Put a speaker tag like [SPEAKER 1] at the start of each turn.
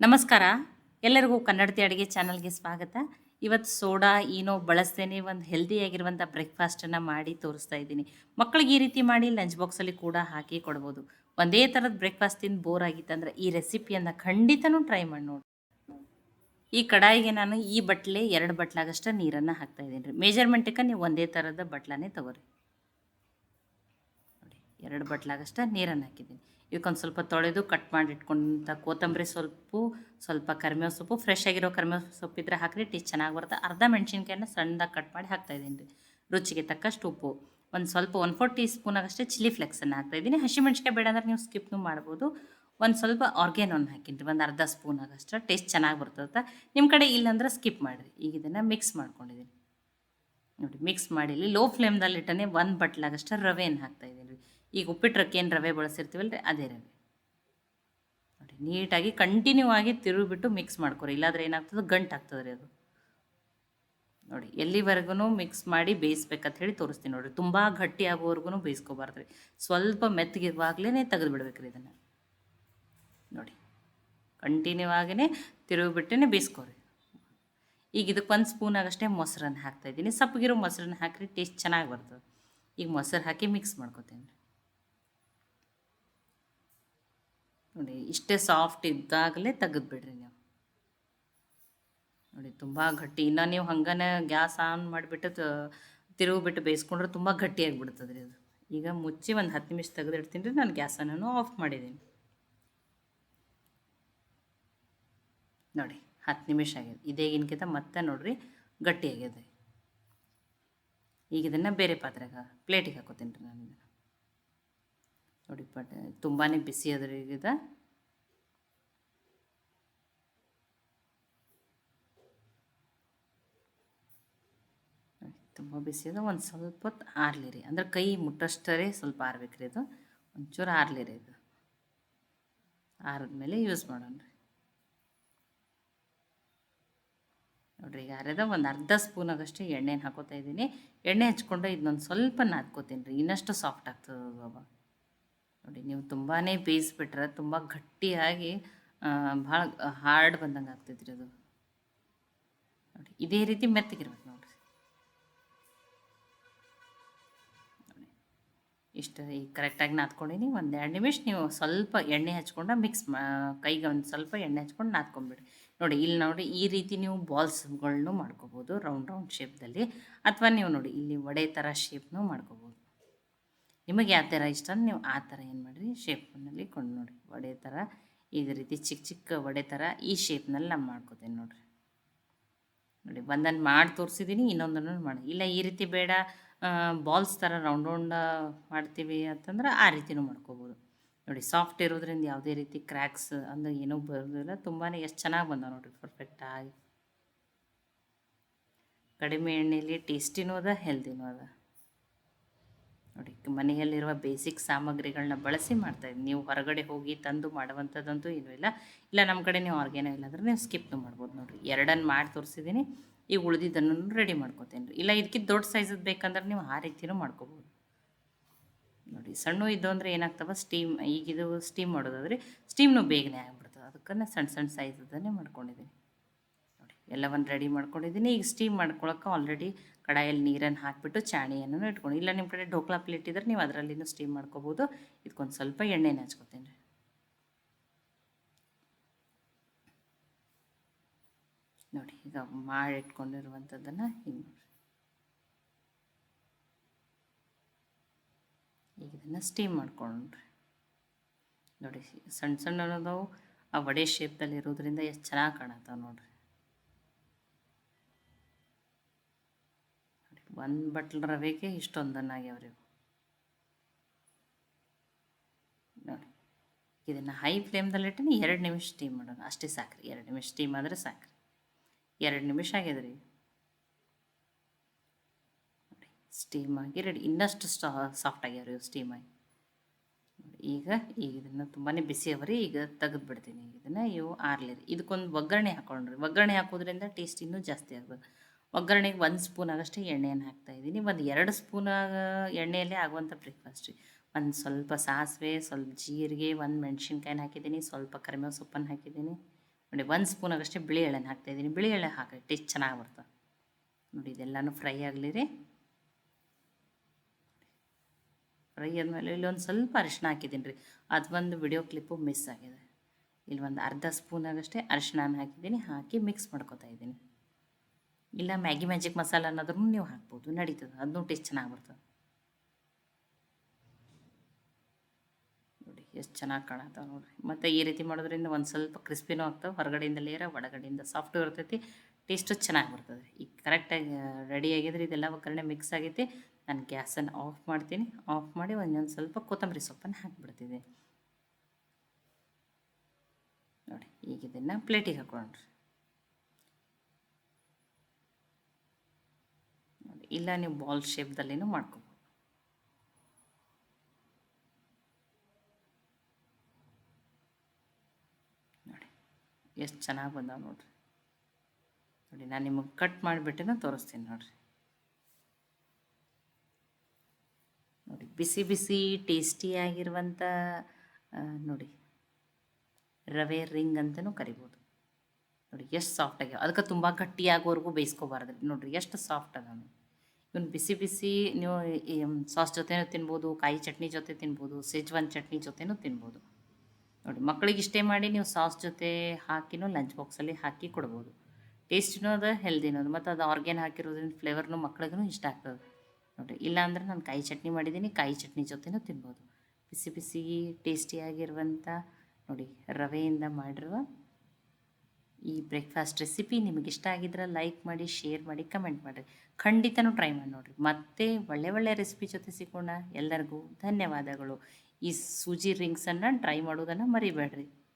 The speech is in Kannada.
[SPEAKER 1] ನಮಸ್ಕಾರ. ಎಲ್ಲರಿಗೂ ಕನ್ನಡತಿ ಅಡುಗೆ ಚಾನಲ್ಗೆ ಸ್ವಾಗತ. ಇವತ್ತು ಸೋಡಾ ಏನೋ ಬಳಸ್ತೇನೆ ಒಂದು ಹೆಲ್ದಿಯಾಗಿರುವಂಥ ಬ್ರೇಕ್ಫಾಸ್ಟನ್ನು ಮಾಡಿ ತೋರಿಸ್ತಾ ಇದ್ದೀನಿ. ಮಕ್ಕಳಿಗೆ ಈ ರೀತಿ ಮಾಡಿ ಲಂಚ್ ಬಾಕ್ಸಲ್ಲಿ ಕೂಡ ಹಾಕಿ ಕೊಡ್ಬೋದು. ಒಂದೇ ಥರದ ಬ್ರೇಕ್ಫಾಸ್ಟ್ ತಿಂದು ಬೋರ್ ಆಗಿತ್ತಂದ್ರೆ ಈ ರೆಸಿಪಿಯನ್ನು ಖಂಡಿತನೂ ಟ್ರೈ ಮಾಡಿ ನೋಡಿ. ಈ ಕಡಾಯಿಗೆ ನಾನು ಈ ಬಟ್ಲೆ ಎರಡು ಬಟ್ಲಾಗಷ್ಟು ನೀರನ್ನು ಹಾಕ್ತಾ ಇದ್ದೀನಿ ರೀ. ಮೇಜರ್ಮೆಂಟಿಗೆ ನೀವು ಒಂದೇ ಥರದ ಬಟ್ಲನೇ ತಗೋರಿ. ಎರಡು ಬಟ್ಲಾಗಷ್ಟ ನೀರನ್ನು ಹಾಕಿದ್ದೀನಿ. ಇವಕ್ಕೊಂದು ಸ್ವಲ್ಪ ತೊಳೆದು ಕಟ್ ಮಾಡಿ ಇಟ್ಕೊಂಡಂಥ ಕೊತ್ತಂಬರಿ ಸೊಪ್ಪು, ಸ್ವಲ್ಪ ಕರಿಬೇವು ಸೊಪ್ಪು ಫ್ರೆಶ್ ಆಗಿರೋ ಕರಿಮೇವು ಸೊಪ್ಪು ಇದ್ರೆ ಹಾಕಿರಿ ಟೇಸ್ಟ್ ಚೆನ್ನಾಗಿ ಬರುತ್ತೆ. ಅರ್ಧ ಮೆಣಸಿನ್ಕಾಯನ್ನ ಸಣ್ಣದಾಗಿ ಕಟ್ ಮಾಡಿ ಹಾಕ್ತಾಯಿದ್ದೀನಿ ರೀ. ರುಚಿಗೆ ತಕ್ಕಷ್ಟು ಉಪ್ಪು. ಒಂದು ಸ್ವಲ್ಪ ಒನ್ ಫೋರ್ ಟೀ ಸ್ಪೂನಾಗಷ್ಟೇ ಚಿಲ್ಲಿ ಫ್ಲೆಕ್ಸನ್ನು ಹಾಕ್ತಾಯಿದ್ದೀನಿ ಹಸಿಮೆಣ್ಸಿಕಾಯಿ ಬೇಡ ಅಂದ್ರೆ ನೀವು ಸ್ಕಿಪ್ನು ಮಾಡ್ಬೋದು. ಒಂದು ಸ್ವಲ್ಪ ಆರ್ಗ್ಯಾನೊನ್ ಹಾಕಿನಿ ಒಂದು ಅರ್ಧ ಸ್ಪೂನ್ ಟೇಸ್ಟ್ ಚೆನ್ನಾಗಿ ಬರ್ತದೆ ನಿಮ್ಮ ಕಡೆ ಇಲ್ಲಾಂದ್ರೆ ಸ್ಕಿಪ್ ಮಾಡಿರಿ. ಈಗ ಇದನ್ನು ಮಿಕ್ಸ್ ಮಾಡ್ಕೊಂಡಿದ್ದೀನಿ. ನೋಡಿ ಮಿಕ್ಸ್ ಮಾಡಿ ಇಲ್ಲಿ ಲೋ ಫ್ಲೇಮ್ದಲ್ಲಿ ಇಟ್ಟನೆ ಒಂದು ಬಟ್ಲಾಗಷ್ಟು ರವೆಯನ್ನು ಹಾಕ್ತಾಯಿದ್ದೀನಿ ಈಗ ಉಪ್ಪಿಟ್ಟು ಏನು ರವೆ ಬಳಸಿರ್ತೀವಲ್ಲ ರೀ ಅದೇ ರವೆ. ನೋಡಿ, ನೀಟಾಗಿ ಕಂಟಿನ್ಯೂ ಆಗಿ ತಿರುಗಿಬಿಟ್ಟು ಮಿಕ್ಸ್ ಮಾಡ್ಕೊರಿ. ಇಲ್ಲಾಂದ್ರೆ ಏನಾಗ್ತದೆ? ಗಂಟು ಆಗ್ತದೆ ರೀ ಅದು. ನೋಡಿ ಎಲ್ಲಿವರೆಗೂ ಮಿಕ್ಸ್ ಮಾಡಿ ಬೇಯಿಸ್ಬೇಕಂತ ಹೇಳಿ ತೋರಿಸ್ತೀನಿ ನೋಡಿರಿ. ತುಂಬ ಗಟ್ಟಿ ಆಗೋವರೆಗೂ ಬೇಯಿಸ್ಕೋಬಾರ್ದು ರೀ ಸ್ವಲ್ಪ ಮೆತ್ತಗಿರುವಾಗಲೇ ತೆಗೆದು ಬಿಡ್ಬೇಕು ರೀ ಇದನ್ನು. ನೋಡಿ ಕಂಟಿನ್ಯೂ ಆಗಿನೇ ತಿರುಗಿಬಿಟ್ಟೇ ಬೇಯಿಸ್ಕೋರಿ. ಈಗ ಇದಕ್ಕೆ ಒಂದು ಸ್ಪೂನ್ ಆಗಷ್ಟೇ ಮೊಸರನ್ನು ಹಾಕ್ತಾಯಿದ್ದೀನಿ ಸಪ್ಪಗಿರೋ ಮೊಸರನ್ನ ಹಾಕಿರಿ ಟೇಸ್ಟ್ ಚೆನ್ನಾಗಿ ಬರ್ತದೆ. ಈಗ ಮೊಸರು ಹಾಕಿ ಮಿಕ್ಸ್ ಮಾಡ್ಕೊತೀನಿ. ನೋಡಿ, ಇಷ್ಟೇ ಸಾಫ್ಟ್ ಇದ್ದಾಗಲೇ ತೆಗೆದುಬಿಡ್ರಿ ನೀವು. ನೋಡಿ, ತುಂಬ ಗಟ್ಟಿ. ಇನ್ನು ನೀವು ಹಂಗನೇ ಗ್ಯಾಸ್ ಆನ್ ಮಾಡಿಬಿಟ್ಟು ತಿರುಗಿಬಿಟ್ಟು ಬೇಯಿಸ್ಕೊಂಡ್ರೆ ತುಂಬ ಗಟ್ಟಿಯಾಗಿಬಿಡ್ತದೆ ರೀ ಅದು. ಈಗ ಮುಚ್ಚಿ ಒಂದು ಹತ್ತು ನಿಮಿಷ ತೆಗೆದಿಡ್ತೀನಿ ರೀ ನಾನು ಗ್ಯಾಸನ್ನು ಆಫ್ ಮಾಡಿದ್ದೀನಿ. ನೋಡಿ, ಹತ್ತು ನಿಮಿಷ ಆಗಿದೆ. ಇದೇಗಿನಕ್ಕಿಂತ ಮತ್ತೆ ನೋಡಿರಿ ಗಟ್ಟಿ ಆಗಿದೆ. ಈಗ ಇದನ್ನು ಬೇರೆ ಪಾತ್ರೆಗೆ ಪ್ಲೇಟಿಗೆ ಹಾಕೋತೀನಿ ರೀ ನಾನು ನೋಡಿ ಪಟ ತುಂಬಾ ಬಿಸಿ ಅದ ರೀ ಇದು ತುಂಬ ಬಿಸಿ ಅದು ಒಂದು ಸ್ವಲ್ಪ ಹೊತ್ತು ಆರಲಿ ರೀ. ಅಂದ್ರೆ ಕೈ ಮುಟ್ಟಷ್ಟರೇ ಸ್ವಲ್ಪ ಆರ್ಬೇಕು ರೀ ಇದು. ಒಂಚೂರು ಆರ್ಲಿ ರೀ ಇದು. ಆರಿದ್ಮೇಲೆ ಯೂಸ್ ಮಾಡೋಣ ರೀ. ನೋಡಿರಿ, ಈಗ ಆರ್ಯದ ಒಂದು ಅರ್ಧ ಸ್ಪೂನಾಗಷ್ಟು ಎಣ್ಣೆನ ಹಾಕೋತಾ ಇದ್ದೀನಿ. ಎಣ್ಣೆ ಹಚ್ಕೊಂಡು ಇದನ್ನೊಂದು ಸ್ವಲ್ಪ ನಾದ್ಕೋತೀನಿ ರೀ. ಇನ್ನಷ್ಟು ಸಾಫ್ಟ್ ಆಗ್ತದೆ ಬಾಬಾ ನೋಡಿ, ನೀವು ತುಂಬಾ ಬೇಯಿಸ್ಬಿಟ್ರೆ ತುಂಬ ಗಟ್ಟಿಯಾಗಿ ಭಾಳ ಹಾರ್ಡ್ ಬಂದಂಗೆ ಆಗ್ತೈತ್ರಿ ಅದು. ನೋಡಿ, ಇದೇ ರೀತಿ ಮೆತ್ತಗಿರ್ಬೇಕು ನೋಡಿರಿ. ನೋಡಿ, ಇಷ್ಟು ಈಗ ಕರೆಕ್ಟಾಗಿ ನಾದ್ಕೊಂಡಿನಿ. ಒಂದು ಎರಡು ನಿಮಿಷ ನೀವು ಸ್ವಲ್ಪ ಎಣ್ಣೆ ಹಚ್ಕೊಂಡು ಮಿಕ್ಸ್ ಕೈಗೆ ಒಂದು ಸ್ವಲ್ಪ ಎಣ್ಣೆ ಹಚ್ಕೊಂಡು ನಾದ್ಕೊಂಬಿಡಿ ನೋಡಿ, ಇಲ್ಲಿ ನೋಡಿ, ಈ ರೀತಿ ನೀವು ಬಾಲ್ಸ್ಗಳನ್ನೂ ಮಾಡ್ಕೋಬೋದು ರೌಂಡ್ ರೌಂಡ್ ಶೇಪ್ದಲ್ಲಿ ಅಥವಾ ನೀವು ನೋಡಿ, ಇಲ್ಲಿ ವಡೆ ಥರ ಶೇಪ್ನೂ ಮಾಡ್ಕೋಬೋದು. ನಿಮಗೆ ಯಾವ ಥರ ಇಷ್ಟ ನೀವು ಆ ಥರ ಏನು ಮಾಡಿರಿ ಶೇಪ್ನಲ್ಲಿ ಕೊಂಡು ನೋಡಿ ವಡೆ ಥರ ಇದೇ ರೀತಿ ಚಿಕ್ಕ ಚಿಕ್ಕ ವಡೆ ಥರ ಈ ಶೇಪ್ನಲ್ಲಿ ನಾನು ಮಾಡ್ಕೋತೀನಿ ನೋಡಿರಿ. ನೋಡಿ ಒಂದನ್ನು ಮಾಡಿ ತೋರಿಸಿದ್ದೀನಿ ಇನ್ನೊಂದನ್ನು ಮಾಡಿ. ಇಲ್ಲ, ಈ ರೀತಿ ಬೇಡ ಬಾಲ್ಸ್ ಥರ ರೌಂಡ್ ರೌಂಡ್ ಮಾಡ್ತೀವಿ ಅಂತಂದ್ರೆ ಆ ರೀತಿನೂ ಮಾಡ್ಕೋಬೋದು. ನೋಡಿ ಸಾಫ್ಟ್ ಇರೋದ್ರಿಂದ ಯಾವುದೇ ರೀತಿ ಕ್ರ್ಯಾಕ್ಸ್ ಅಂದ್ರೆ ಏನೂ ಬರೋದಿಲ್ಲ. ತುಂಬಾ ಎಷ್ಟು ಚೆನ್ನಾಗಿ ಬಂದಾವೆ ನೋಡಿರಿ ಪರ್ಫೆಕ್ಟಾಗಿ ಕಡಿಮೆ ಎಣ್ಣೆಯಲ್ಲಿ ಟೇಸ್ಟಿನೂ ಅದ ಹೆಲ್ದಿನೂ ಅದ. ನೋಡಿ, ಮನೆಯಲ್ಲಿರುವ ಬೇಸಿಕ್ ಸಾಮಗ್ರಿಗಳನ್ನ ಬಳಸಿ ಮಾಡ್ತಾ ಇದ್ದೀನಿ. ನೀವು ಹೊರಗಡೆ ಹೋಗಿ ತಂದು ಮಾಡುವಂಥದ್ದಂತೂ ಏನೂ ಇಲ್ಲ. ಇಲ್ಲ, ನಮ್ಮ ಕಡೆ ನೀವು ಆರ್ಗ್ಯಾನೋ ಇಲ್ಲ ಅಂದ್ರೆ ನೀವು ಸ್ಕಿಪ್ ಮಾಡ್ಬೋದು ನೋಡಿರಿ. ಎರಡನ್ನು ಮಾಡಿ ತೋರಿಸಿದ್ದೀನಿ. ಈಗ ಉಳಿದಿದ್ದನ್ನು ರೆಡಿ ಮಾಡ್ಕೋತೀನಿ ಇಲ್ಲ, ಇದಕ್ಕಿಂತ ದೊಡ್ಡ ಸೈಜದ್ದು ಬೇಕಂದ್ರೆ ನೀವು ಆ ರೀತಿಯೂ ಮಾಡ್ಕೋಬೋದು. ನೋಡಿ, ಸಣ್ಣ ಇದ್ದು ಅಂದರೆ ಏನಾಗ್ತವೆ? ಸ್ಟೀಮ್ ಈಗಿದು ಸ್ಟೀಮ್ ಮಾಡೋದಾದ್ರೆ ಸ್ಟೀಮ್ನು ಬೇಗನೆ ಆಗ್ಬಿಡ್ತದೆ. ಅದಕ್ಕನ್ನು ಸಣ್ಣ ಸಣ್ಣ ಸೈಜದನ್ನೇ ಮಾಡ್ಕೊಂಡಿದ್ದೀನಿ. ಎಲ್ಲವನ್ನು ರೆಡಿ ಮಾಡ್ಕೊಂಡಿದ್ದೀನಿ. ಈಗ ಸ್ಟೀಮ್ ಮಾಡ್ಕೊಳಕ್ಕೆ ಆಲ್ರೆಡಿ ಕಡಾಯಲ್ಲಿ ನೀರನ್ನು ಹಾಕಿಬಿಟ್ಟು ಚಾಣಿಯನ್ನು ಇಟ್ಕೊಂಡು, ಇಲ್ಲ ನಿಮ್ಮ ಕಡೆ ಢೋಕ್ಲಾ ಪ್ಲೇಟ್ ಇದ್ದರೆ ನೀವು ಅದರಲ್ಲಿನೂ ಸ್ಟೀಮ್ ಮಾಡ್ಕೋಬೋದು. ಇದಕ್ಕೊಂದು ಸ್ವಲ್ಪ ಎಣ್ಣೆ ಹಚ್ಕೊತೀನಿ ರೀ. ನೋಡಿ, ಈಗ ಮಾಡಿ ಇಟ್ಕೊಂಡಿರುವಂಥದ್ದನ್ನು ಹಿಂಗೆ ನೋಡಿರಿ ಈಗ ಇದನ್ನು ಸ್ಟೀಮ್ ಮಾಡ್ಕೊಂಡ್ರಿ. ನೋಡಿ, ಸಣ್ಣ ಸಣ್ಣ ಅನ್ನೋದವು ಆ ವಡೆ ಶೇಪ್ದಲ್ಲಿ ಇರೋದ್ರಿಂದ ಎಷ್ಟು ಚೆನ್ನಾಗಿ ಕಾಣತ್ತಾವೆ ನೋಡ್ರಿ. ಒಂದು ಬಟ್ಲ್ ರವೆಗೆ ಇಷ್ಟೊಂದನ್ನು ಆಗ್ಯಾವ್ರಿ ನೋಡಿ, ಇದನ್ನು ಹೈ ಫ್ಲೇಮ್ದಲ್ಲಿಟ್ಟು ಎರಡು ನಿಮಿಷ ಸ್ಟೀಮ್ ಮಾಡೋಣ. ಅಷ್ಟೇ ಸಾಕ್ರಿ, ಎರಡು ನಿಮಿಷ ಸ್ಟೀಮ್ ಆದರೆ ಸಾಕ್ರಿ. ಎರಡು ನಿಮಿಷ ಆಗ್ಯದ್ರಿ ಸ್ಟೀಮ್ ಆಗಿ ರೆಡಿ ಇನ್ನಷ್ಟು ಸಾಫ್ಟ್ ಆಗ್ಯಾವ್ರಿ ಸ್ಟೀಮ್ ಆಗಿ. ಈಗ ಈಗ ಇದನ್ನು ತುಂಬಾ ಬಿಸಿ ಅವರಿ, ಈಗ ತೆಗೆದು ಬಿಡ್ತೀನಿ ಇದನ್ನು ಇವು ಆರ್ಲಿ ರೀ ಇದಕ್ಕೊಂದು ಒಗ್ಗರಣೆ ಹಾಕೊಂಡ್ರಿ. ಒಗ್ಗರಣೆ ಹಾಕೋದ್ರಿಂದ ಟೇಸ್ಟ್ ಇನ್ನೂ ಜಾಸ್ತಿ ಆಗ್ತದೆ ಒಗ್ಗರಣೆಗೆ ಒಂದು ಸ್ಪೂನ್ ಆಗಷ್ಟೇ ಎಣ್ಣೆಯನ್ನು ಹಾಕ್ತಾಯಿದ್ದೀನಿ ಒಂದು ಎರಡು ಸ್ಪೂನ್ ಎಣ್ಣೆಯಲ್ಲೇ ಆಗುವಂಥ ಬ್ರೇಕ್ಫಾಸ್ಟ್ ರೀ ಒಂದು ಸ್ವಲ್ಪ ಸಾಸಿವೆ, ಸ್ವಲ್ಪ ಜೀರಿಗೆ, ಒಂದು ಮೆಣಸಿನ್ಕಾಯಿನ ಹಾಕಿದ್ದೀನಿ, ಸ್ವಲ್ಪ ಕರಿಮೇವು ಸೊಪ್ಪನ್ನು ಹಾಕಿದ್ದೀನಿ. ನೋಡಿ, ಒಂದು ಸ್ಪೂನಾಗಷ್ಟೇ ಬಿಳಿ ಎಳ್ಳೆಯನ್ನು ಹಾಕ್ತಾ ಇದ್ದೀನಿ. ಬಿಳಿ ಎಳೆ ಹಾಕಿ ಟೇಸ್ಟ್ ಚೆನ್ನಾಗಿ ಬರ್ತದೆ ನೋಡಿ, ಇದೆಲ್ಲನೂ ಫ್ರೈ ಆಗಲಿ ರೀ. ಫ್ರೈ ಆದಮೇಲೆ ಇಲ್ಲೊಂದು ಸ್ವಲ್ಪ ಅರಿಶಿನ ಹಾಕಿದ್ದೀನಿ ರೀ. ಅದು ಒಂದು ವಿಡಿಯೋ ಕ್ಲಿಪ್ಪು ಮಿಸ್ ಆಗಿದೆ. ಇಲ್ಲಿ ಒಂದು ಅರ್ಧ ಸ್ಪೂನಾಗಷ್ಟೇ ಅರಿಶಿನ ಹಾಕಿದ್ದೀನಿ, ಹಾಕಿ ಮಿಕ್ಸ್ ಮಾಡ್ಕೊತಾ ಇದ್ದೀನಿ. ಇಲ್ಲ ಮ್ಯಾಗಿ ಮ್ಯಾಜಿಕ್ ಮಸಾಲ ಅನ್ನೋದ್ರೂ ನೀವು ಹಾಕ್ಬೋದು, ನಡೀತದೆ ಅದನ್ನೂ ಟೇಸ್ಟ್ ಚೆನ್ನಾಗಿ ಬರ್ತದೆ. ನೋಡಿ, ಎಷ್ಟು ಚೆನ್ನಾಗಿ ಕಾಣತ್ತವೆ ನೋಡಿರಿ. ಮತ್ತು ಈ ರೀತಿ ಮಾಡೋದ್ರಿಂದ ಒಂದು ಸ್ವಲ್ಪ ಕ್ರಿಸ್ಪಿನೂ ಆಗ್ತವೆ, ಹೊರಗಡೆಯಿಂದ ಲೇರ ಒಳಗಡೆಯಿಂದ ಸಾಫ್ಟ್ ಇರ್ತೈತಿ, ಟೇಸ್ಟು ಚೆನ್ನಾಗಿ ಬರ್ತದೆ. ಈಗ ಕರೆಕ್ಟಾಗಿ ರೆಡಿ ಆಗಿದ್ರೆ ಇದೆಲ್ಲ ಒಗ್ಗರಣೆ ಮಿಕ್ಸ್ ಆಗೈತಿ, ನಾನು ಗ್ಯಾಸನ್ನು ಆಫ್ ಮಾಡ್ತೀನಿ. ಆಫ್ ಮಾಡಿ ಒಂದೊಂದು ಸ್ವಲ್ಪ ಕೊತ್ತಂಬರಿ ಸೊಪ್ಪನ್ನು ಹಾಕಿಬಿಡ್ತಿದ್ದೆ. ನೋಡಿ, ಈಗ ಇದನ್ನು ಪ್ಲೇಟಿಗೆ ಹಾಕೊಂಡ್ರಿ ನೋಡಿ ಇಲ್ಲ, ನೀವು ಬಾಲ್ ಶೇಪ್ದಲ್ಲಿನೂ ಮಾಡ್ಕೋಬೋದು. ನೋಡಿ, ಎಷ್ಟು ಚೆನ್ನಾಗಿ ಬಂದಾವೆ ನೋಡ್ರಿ. ನೋಡಿ, ನಾನು ನಿಮಗೆ ಕಟ್ ಮಾಡಿಬಿಟ್ಟೆನ ತೋರಿಸ್ತೀನಿ ನೋಡ್ರಿ. ನೋಡಿ, ಬಿಸಿ ಬಿಸಿ ಟೇಸ್ಟಿಯಾಗಿರುವಂಥ ನೋಡಿ, ರವೆ ರಿಂಗ್ ಅಂತಲೂ ಕರಿಬೋದು. ನೋಡಿ, ಎಷ್ಟು ಸಾಫ್ಟ್ ಆಗ್ಯಾವ ಅದಕ್ಕೆ ತುಂಬ ಗಟ್ಟಿಯಾಗೋವರೆಗೂ ಬೇಯಿಸ್ಕೋಬಾರ್ದು ನೋಡಿರಿ, ಎಷ್ಟು ಸಾಫ್ಟ್ ಅದ. ಇವನು ಬಿಸಿ ಬಿಸಿ ನೀವು ಸಾಸ್ ಜೊತೆನೂ ತಿನ್ಬೋದು, ಕಾಯಿ ಚಟ್ನಿ ಜೊತೆ ತಿನ್ಬೋದು ಸೇಜ್ವಾನ್ ಚಟ್ನಿ ಜೊತೆನೂ ತಿನ್ಬೋದು. ನೋಡಿ ಮಕ್ಕಳಿಗೆ ಇಷ್ಟೇ ಮಾಡಿ ನೀವು ಸಾಸ್ ಜೊತೆ ಹಾಕಿನೂ ಲಂಚ್ ಬಾಕ್ಸಲ್ಲಿ ಹಾಕಿ ಕೊಡ್ಬೋದು. ಟೇಸ್ಟಿನೂ ಅದು ಹೆಲ್ದಿನೂ ಅದು, ಮತ್ತು ಅದು ಆರ್ಗ್ಯಾನ್ ಹಾಕಿರೋದ್ರಿಂದ ಫ್ಲೇವರ್ನು ಮಕ್ಳಿಗೂ ಇಷ್ಟ ಆಗ್ತದೆ. ನೋಡಿ, ಇಲ್ಲಾಂದ್ರೆ ನಾನು ಕಾಯಿ ಚಟ್ನಿ ಮಾಡಿದ್ದೀನಿ ಕಾಯಿ ಚಟ್ನಿ ಜೊತೆನೂ ತಿನ್ಬೋದು. ಬಿಸಿ ಬಿಸಿ ಟೇಸ್ಟಿಯಾಗಿರುವಂಥ ನೋಡಿ, ರವೆಯಿಂದ ಮಾಡಿರುವ ಈ ಬ್ರೇಕ್ಫಾಸ್ಟ್ ರೆಸಿಪಿ ನಿಮಗೆ ಇಷ್ಟ ಆಗಿದ್ರೆ ಲೈಕ್ ಮಾಡಿ ಶೇರ್ ಮಾಡಿ ಕಮೆಂಟ್ ಮಾಡಿರಿ. ಖಂಡಿತನೂ ಟ್ರೈ ಮಾಡಿ ನೋಡಿರಿ. ಮತ್ತೆ ಒಳ್ಳೆ ಒಳ್ಳೆ ರೆಸಿಪಿ ಜೊತೆ ಸಿಗೋಣ. ಎಲ್ಲರಿಗೂ ಧನ್ಯವಾದಗಳು. ಈ ಸೂಜಿ ರಿಂಗ್ಸನ್ನು ಟ್ರೈ ಮಾಡೋದನ್ನು ಮರಿಬೇಡ್ರಿ.